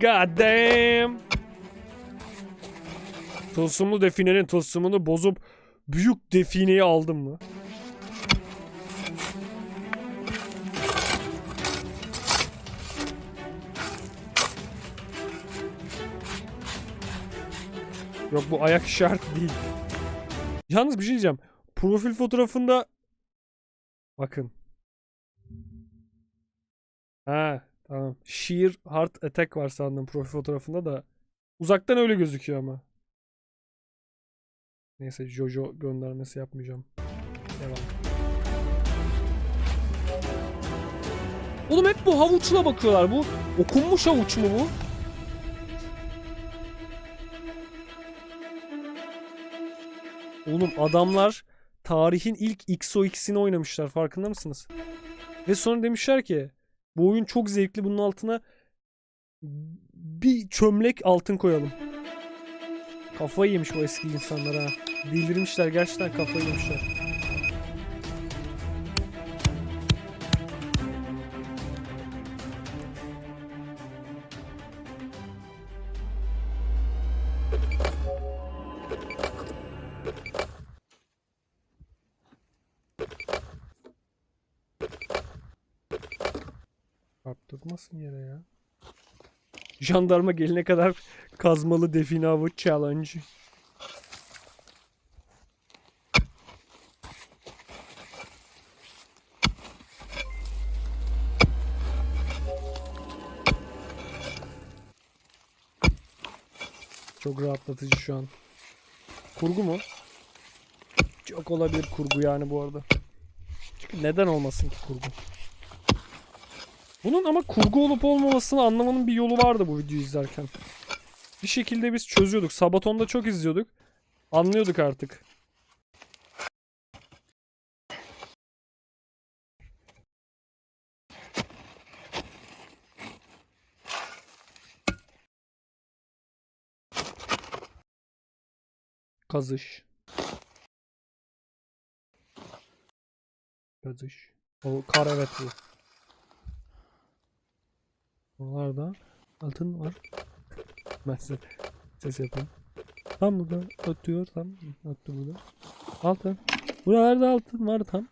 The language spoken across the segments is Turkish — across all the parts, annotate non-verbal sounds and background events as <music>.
God damn. Tılsımlı definenin tılsımını bozup büyük defineyi aldım mı? Yok bu ayak işareti değil. Yalnız bir şey diyeceğim. Profil fotoğrafında bakın. Ha tamam. Sheer Heart Attack var sandım profil fotoğrafında da. Uzaktan öyle gözüküyor ama. Neyse Jojo göndermesi yapmayacağım. Devam. Oğlum hep bu havuçla bakıyorlar. Bu okunmuş havuç mu bu? Oğlum adamlar tarihin ilk XOX'ini oynamışlar farkında mısınız? Ve sonra demişler ki bu oyun çok zevkli bunun altına bir çömlek altın koyalım. Kafayı yemiş bu eski insanlar ha. Bildirmişler gerçekten kafayı yemişler. Çarptırmasın yere ya. Jandarma gelene kadar kazmalı define avı challenge. Çok rahatlatıcı şu an. Kurgu mu? Çok olabilir kurgu yani bu arada. Çünkü neden olmasın ki kurgu? Bunun ama kurgu olup olmamasını anlamanın bir yolu vardı bu videoyu izlerken. Bir şekilde biz çözüyorduk. Sabaton'da çok izliyorduk. Anlıyorduk artık. Kazış. Kazış. O kar evet bu. Buralarda altın var. Ben size ses yapayım. Tam burada ötüyor tam. Öttü burada. Altın. Buralarda altın var tam.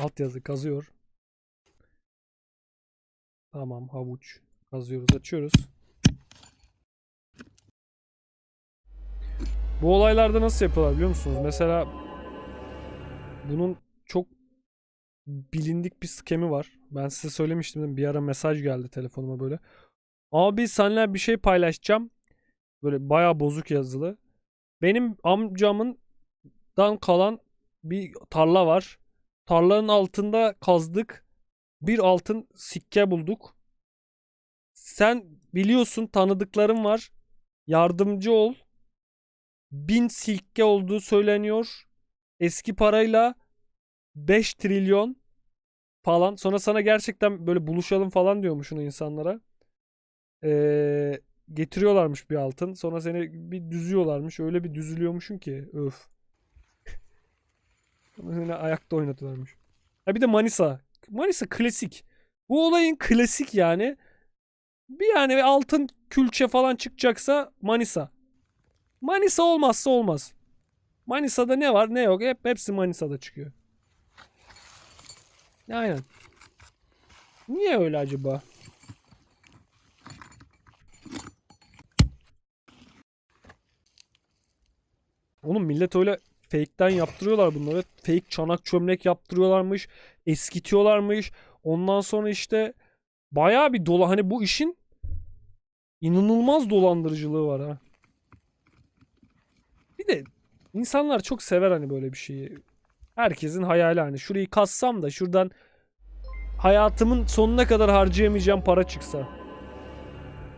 Alt yazı kazıyor. Tamam havuç. Kazıyoruz açıyoruz. Bu olaylarda nasıl yapıyorlar biliyor musunuz? Mesela bunun çok bilindik bir skemi var. Ben size söylemiştim? Bir ara mesaj geldi telefonuma böyle. Abi seninle bir şey paylaşacağım. Böyle bayağı bozuk yazılı. Benim amcamın dan kalan bir tarla var. Tarlanın altında kazdık. Bir altın sikke bulduk. Sen biliyorsun tanıdıklarım var. Yardımcı ol. Bin silke olduğu söyleniyor. Eski parayla 5 trilyon falan. Sonra sana gerçekten böyle buluşalım falan diyormuşsun o insanlara. Ee, getiriyorlarmış bir altın. Sonra seni bir düzüyorlarmış. Öyle bir düzülüyormuşsun ki. Öf. Yine ayakta oynatıyorlarmış. Ha bir de Manisa. Manisa klasik. Bu olayın klasik yani. Bir yani altın külçe falan çıkacaksa Manisa. Manisa olmazsa olmaz. Manisa'da ne var ne yok hep hepsi Manisa'da çıkıyor. Aynen. Niye öyle acaba? Oğlum millet öyle fake'ten yaptırıyorlar bunları. Fake çanak çömlek yaptırıyorlarmış. Eskitiyorlarmış. Ondan sonra işte bayağı bir dola hani bu işin inanılmaz dolandırıcılığı var ha. Bir de insanlar çok sever hani böyle bir şeyi. Herkesin hayali hani şurayı kassam da şuradan hayatımın sonuna kadar harcayamayacağım para çıksa.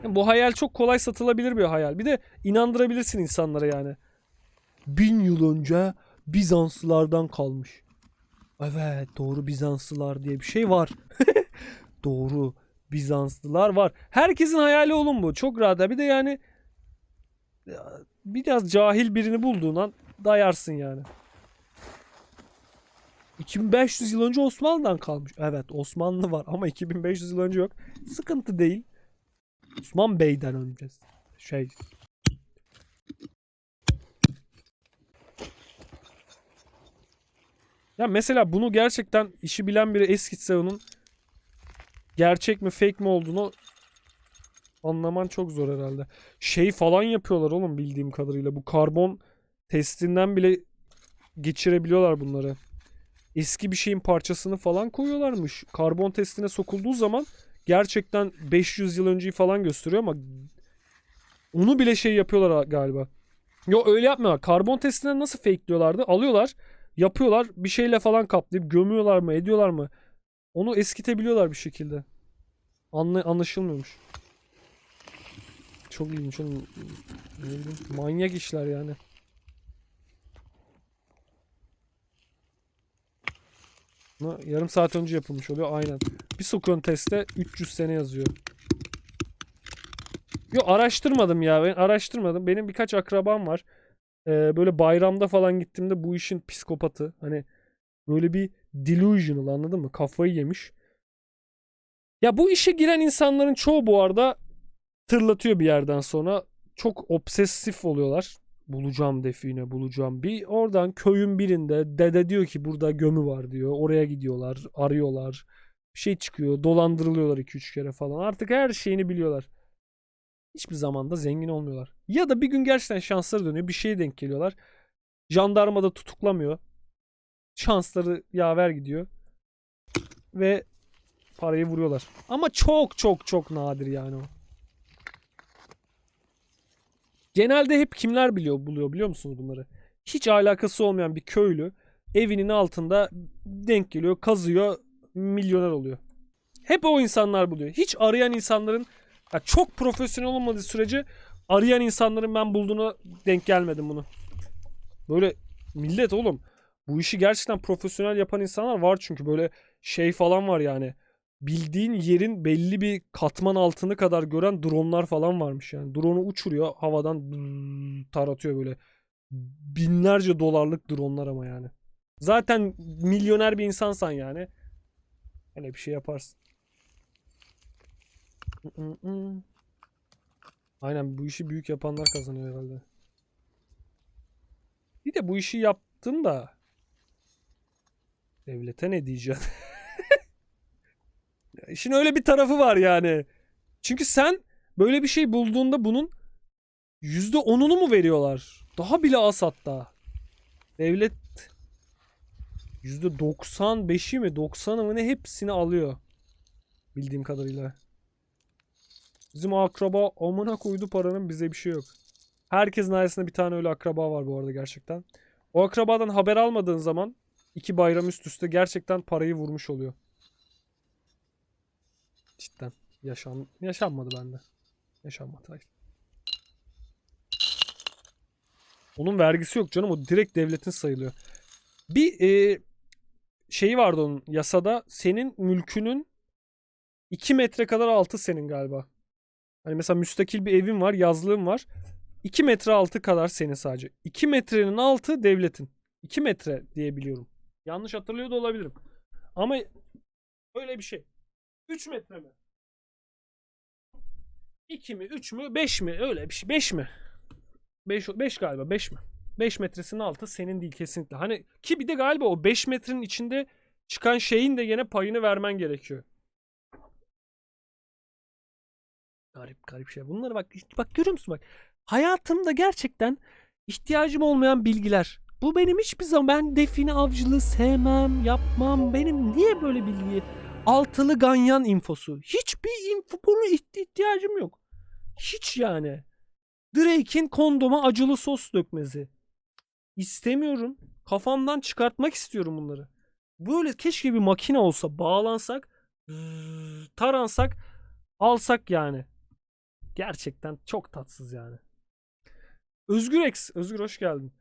Yani bu hayal çok kolay satılabilir bir hayal. Bir de inandırabilirsin insanlara yani bin yıl önce Bizanslılardan kalmış. Evet doğru Bizanslılar diye bir şey var. <laughs> doğru Bizanslılar var. Herkesin hayali oğlum bu. Çok rahat. Bir de yani ya, biraz cahil birini bulduğun an dayarsın yani. 2500 yıl önce Osmanlı'dan kalmış. Evet Osmanlı var ama 2500 yıl önce yok. Sıkıntı değil. Osman Bey'den önce. Şey. Ya mesela bunu gerçekten işi bilen biri eskitse onun gerçek mi fake mi olduğunu anlaman çok zor herhalde. Şey falan yapıyorlar oğlum bildiğim kadarıyla. Bu karbon testinden bile geçirebiliyorlar bunları. Eski bir şeyin parçasını falan koyuyorlarmış. Karbon testine sokulduğu zaman gerçekten 500 yıl önceyi falan gösteriyor ama onu bile şey yapıyorlar galiba. Yo öyle yapmıyorlar. Karbon testinden nasıl fake diyorlardı? Alıyorlar, yapıyorlar, bir şeyle falan kaplayıp gömüyorlar mı, ediyorlar mı? Onu eskitebiliyorlar bir şekilde. Anla anlaşılmıyormuş. Çok ilginç oğlum. Manyak işler yani. Bunu yarım saat önce yapılmış oluyor aynen. Bir sokuyorsun teste 300 sene yazıyor. Yo araştırmadım ya ben araştırmadım. Benim birkaç akrabam var. Ee, böyle bayramda falan gittiğimde bu işin psikopatı. Hani böyle bir delusional anladın mı? Kafayı yemiş. Ya bu işe giren insanların çoğu bu arada tırlatıyor bir yerden sonra. Çok obsesif oluyorlar. Bulacağım define bulacağım. Bir oradan köyün birinde dede diyor ki burada gömü var diyor. Oraya gidiyorlar arıyorlar. Bir şey çıkıyor dolandırılıyorlar 2-3 kere falan. Artık her şeyini biliyorlar. Hiçbir zaman da zengin olmuyorlar. Ya da bir gün gerçekten şansları dönüyor. Bir şeye denk geliyorlar. Jandarma da tutuklamıyor. Şansları yaver gidiyor. Ve parayı vuruyorlar. Ama çok çok çok nadir yani o. Genelde hep kimler biliyor buluyor biliyor musunuz bunları? Hiç alakası olmayan bir köylü evinin altında denk geliyor, kazıyor, milyoner oluyor. Hep o insanlar buluyor. Hiç arayan insanların ya çok profesyonel olmadığı sürece arayan insanların ben bulduğuna denk gelmedim bunu. Böyle millet oğlum bu işi gerçekten profesyonel yapan insanlar var çünkü böyle şey falan var yani. Bildiğin yerin belli bir katman altını kadar gören dronlar falan varmış yani. Drone'u uçuruyor havadan taratıyor böyle. Binlerce dolarlık dronlar ama yani. Zaten milyoner bir insansan yani. Hani bir şey yaparsın. Aynen bu işi büyük yapanlar kazanıyor herhalde. Bir de bu işi yaptın da devlete ne diyeceksin? <laughs> İşin öyle bir tarafı var yani. Çünkü sen böyle bir şey bulduğunda bunun %10'unu mu veriyorlar? Daha bile az hatta. Devlet %95'i mi 90'ı mı ne hepsini alıyor. Bildiğim kadarıyla. Bizim akraba amına koydu paranın bize bir şey yok. Herkesin ailesinde bir tane öyle akraba var bu arada gerçekten. O akrabadan haber almadığın zaman iki bayram üst üste gerçekten parayı vurmuş oluyor. Cidden. Yaşan, yaşanmadı bende. Yaşanmadı. Hayır. Onun vergisi yok canım. O direkt devletin sayılıyor. Bir e, şeyi vardı onun yasada. Senin mülkünün 2 metre kadar altı senin galiba. Hani mesela müstakil bir evin var, yazlığın var. 2 metre altı kadar senin sadece. 2 metrenin altı devletin. 2 metre diye biliyorum. Yanlış hatırlıyor da olabilirim. Ama öyle bir şey. 3 metre mi? 2 mi? 3 mü? 5 mi? Öyle bir şey. 5 mi? 5 5 galiba 5 mi? 5 metresinin altı senin değil kesinlikle. Hani ki bir de galiba o 5 metrenin içinde çıkan şeyin de yine payını vermen gerekiyor. Garip garip şey. Bunları bak bak görüyor musun bak. Hayatımda gerçekten ihtiyacım olmayan bilgiler. Bu benim hiçbir zaman ben define avcılığı sevmem, yapmam. Benim niye böyle bilgi? Altılı ganyan infosu. Hiçbir info bunu iht- ihtiyacım yok. Hiç yani. Drake'in kondoma acılı sos dökmesi. İstemiyorum. Kafamdan çıkartmak istiyorum bunları. Böyle keşke bir makine olsa bağlansak taransak alsak yani. Gerçekten çok tatsız yani. Özgür X. Özgür hoş geldin.